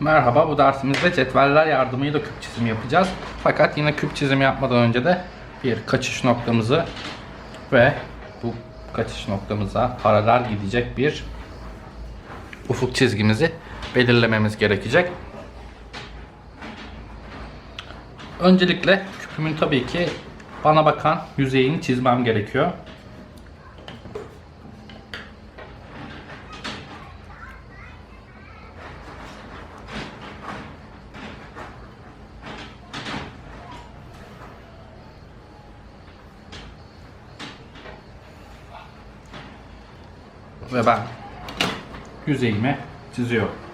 Merhaba, bu dersimizde cetveller yardımıyla küp çizimi yapacağız. Fakat yine küp çizimi yapmadan önce de bir kaçış noktamızı ve bu kaçış noktamıza paralel gidecek bir ufuk çizgimizi belirlememiz gerekecek. Öncelikle küpümün tabii ki bana bakan yüzeyini çizmem gerekiyor. Ve ben yüzeyimi çiziyorum.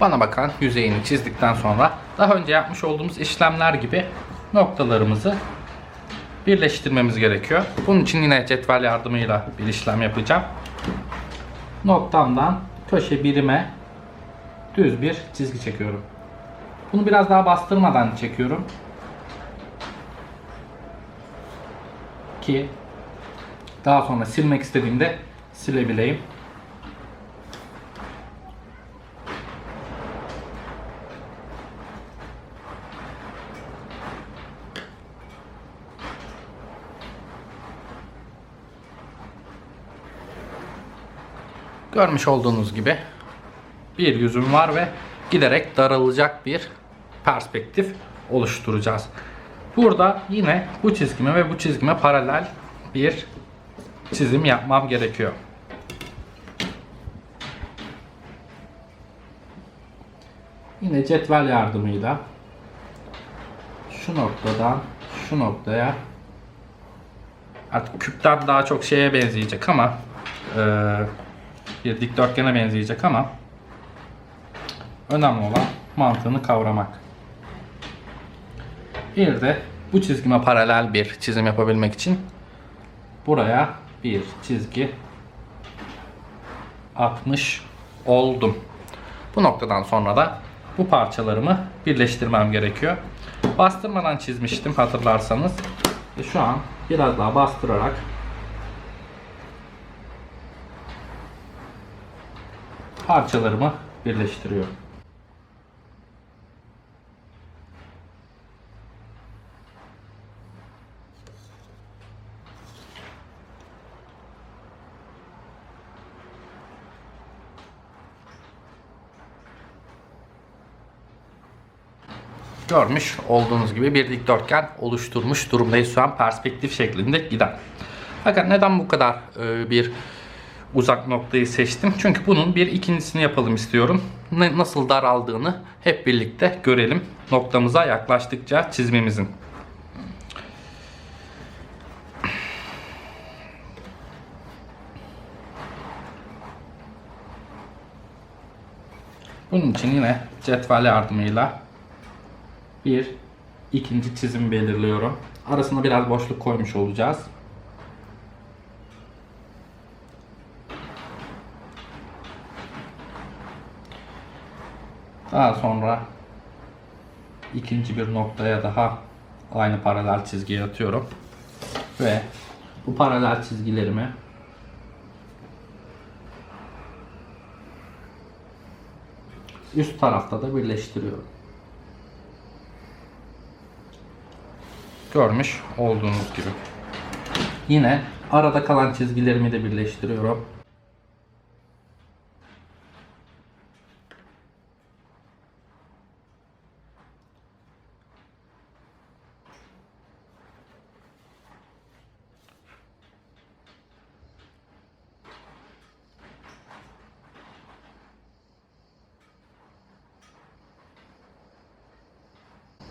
Bana bakan yüzeyini çizdikten sonra daha önce yapmış olduğumuz işlemler gibi noktalarımızı birleştirmemiz gerekiyor. Bunun için yine cetvel yardımıyla bir işlem yapacağım. Noktamdan köşe birime düz bir çizgi çekiyorum. Bunu biraz daha bastırmadan çekiyorum. Ki daha sonra silmek istediğimde silebileyim. Görmüş olduğunuz gibi bir yüzüm var ve giderek daralacak bir perspektif oluşturacağız. Burada yine bu çizgime ve bu çizgime paralel bir çizim yapmam gerekiyor. Yine cetvel yardımıyla şu noktadan şu noktaya artık küpten daha çok şeye benzeyecek ama eee bir dikdörtgene benzeyecek ama önemli olan mantığını kavramak. Bir de bu çizgime paralel bir çizim yapabilmek için buraya bir çizgi atmış oldum. Bu noktadan sonra da bu parçalarımı birleştirmem gerekiyor. Bastırmadan çizmiştim hatırlarsanız. Ve şu an biraz daha bastırarak parçalarımı birleştiriyorum. Görmüş olduğunuz gibi bir dikdörtgen oluşturmuş durumdayız şu an perspektif şeklinde giden. Fakat neden bu kadar e, bir uzak noktayı seçtim. Çünkü bunun bir ikincisini yapalım istiyorum. Nasıl daraldığını hep birlikte görelim. Noktamıza yaklaştıkça çizmemizin. Bunun için yine cetvel yardımıyla bir ikinci çizim belirliyorum. Arasına biraz boşluk koymuş olacağız. Daha sonra ikinci bir noktaya daha aynı paralel çizgiyi atıyorum. Ve bu paralel çizgilerimi üst tarafta da birleştiriyorum. Görmüş olduğunuz gibi. Yine arada kalan çizgilerimi de birleştiriyorum.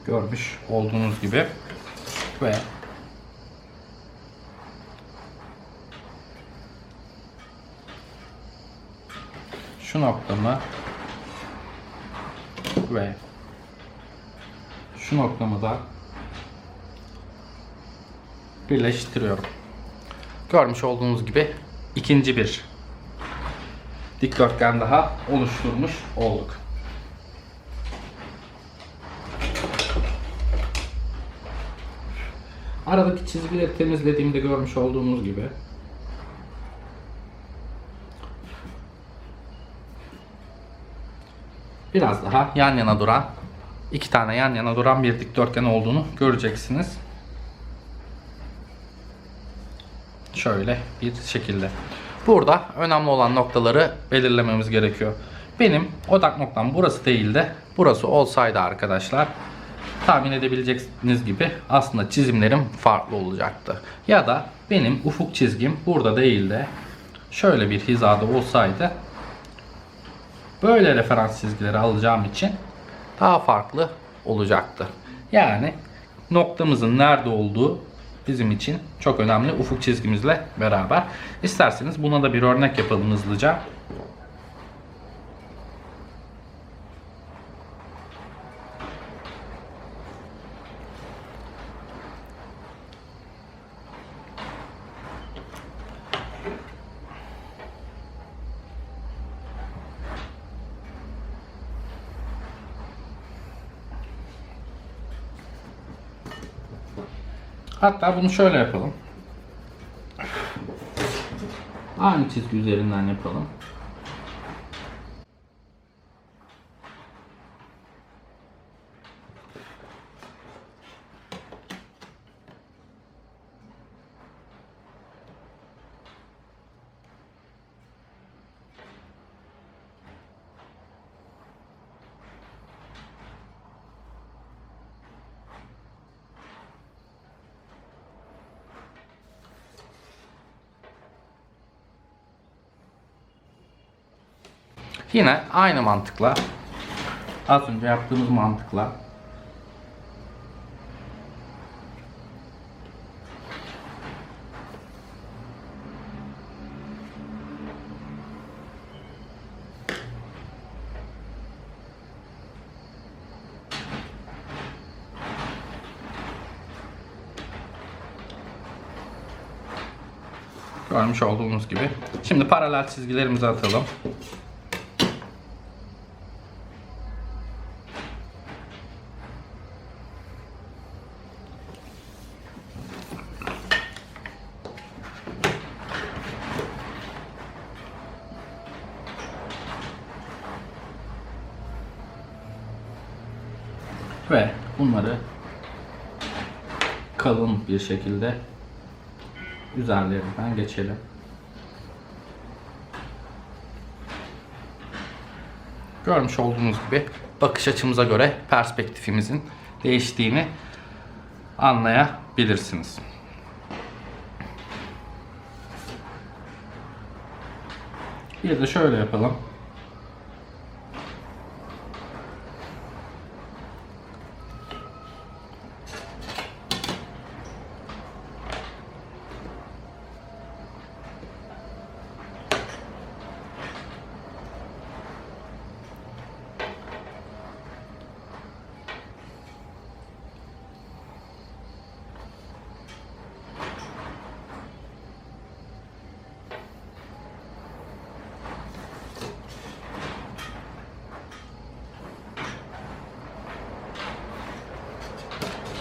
Görmüş olduğunuz gibi ve şu noktamı ve şu noktamı da birleştiriyorum. Görmüş olduğunuz gibi ikinci bir dikdörtgen daha oluşturmuş olduk. Aradaki çizgileri temizlediğimde görmüş olduğunuz gibi biraz daha yan yana duran iki tane yan yana duran bir dikdörtgen olduğunu göreceksiniz. Şöyle bir şekilde. Burada önemli olan noktaları belirlememiz gerekiyor. Benim odak noktam burası değil de burası olsaydı arkadaşlar tahmin edebileceğiniz gibi aslında çizimlerim farklı olacaktı. Ya da benim ufuk çizgim burada değil de şöyle bir hizada olsaydı böyle referans çizgileri alacağım için daha farklı olacaktı. Yani noktamızın nerede olduğu bizim için çok önemli ufuk çizgimizle beraber. İsterseniz buna da bir örnek yapalım hızlıca. Hatta bunu şöyle yapalım. Aynı çizgi üzerinden yapalım. Yine aynı mantıkla az önce yaptığımız mantıkla Görmüş olduğunuz gibi. Şimdi paralel çizgilerimizi atalım. Ve bunları kalın bir şekilde üzerlerinden geçelim. Görmüş olduğunuz gibi bakış açımıza göre perspektifimizin değiştiğini anlayabilirsiniz. Bir de şöyle yapalım.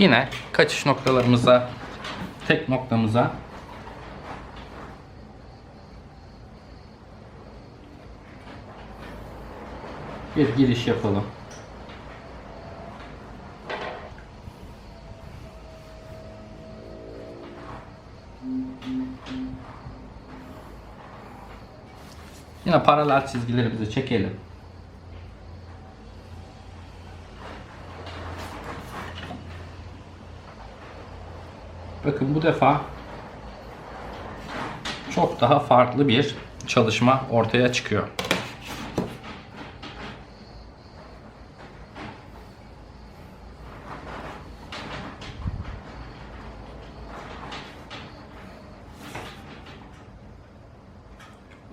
Yine kaçış noktalarımıza, tek noktamıza bir giriş yapalım. Yine paralel çizgilerimizi çekelim. Bakın bu defa çok daha farklı bir çalışma ortaya çıkıyor.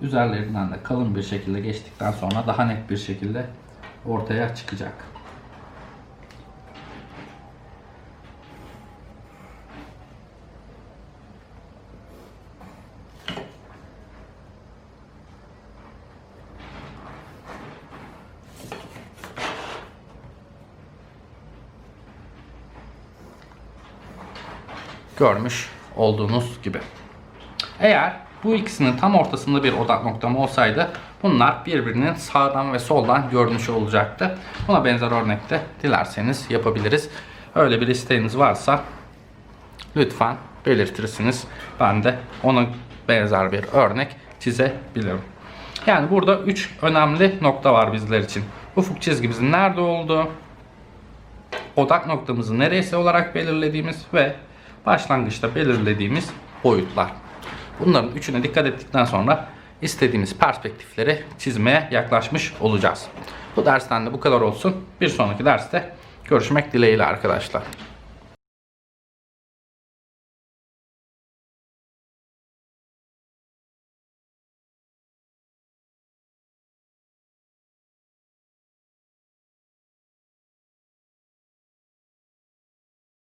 Üzerlerinden de kalın bir şekilde geçtikten sonra daha net bir şekilde ortaya çıkacak. Görmüş olduğunuz gibi. Eğer bu ikisinin tam ortasında bir odak noktam olsaydı bunlar birbirinin sağdan ve soldan görünüşü olacaktı. Buna benzer örnekte dilerseniz yapabiliriz. Öyle bir isteğiniz varsa lütfen belirtirsiniz. Ben de ona benzer bir örnek çizebilirim. Yani burada 3 önemli nokta var bizler için. Ufuk çizgimizin nerede olduğu, odak noktamızı neresi olarak belirlediğimiz ve başlangıçta belirlediğimiz boyutlar. Bunların üçüne dikkat ettikten sonra istediğimiz perspektifleri çizmeye yaklaşmış olacağız. Bu dersten de bu kadar olsun. Bir sonraki derste görüşmek dileğiyle arkadaşlar.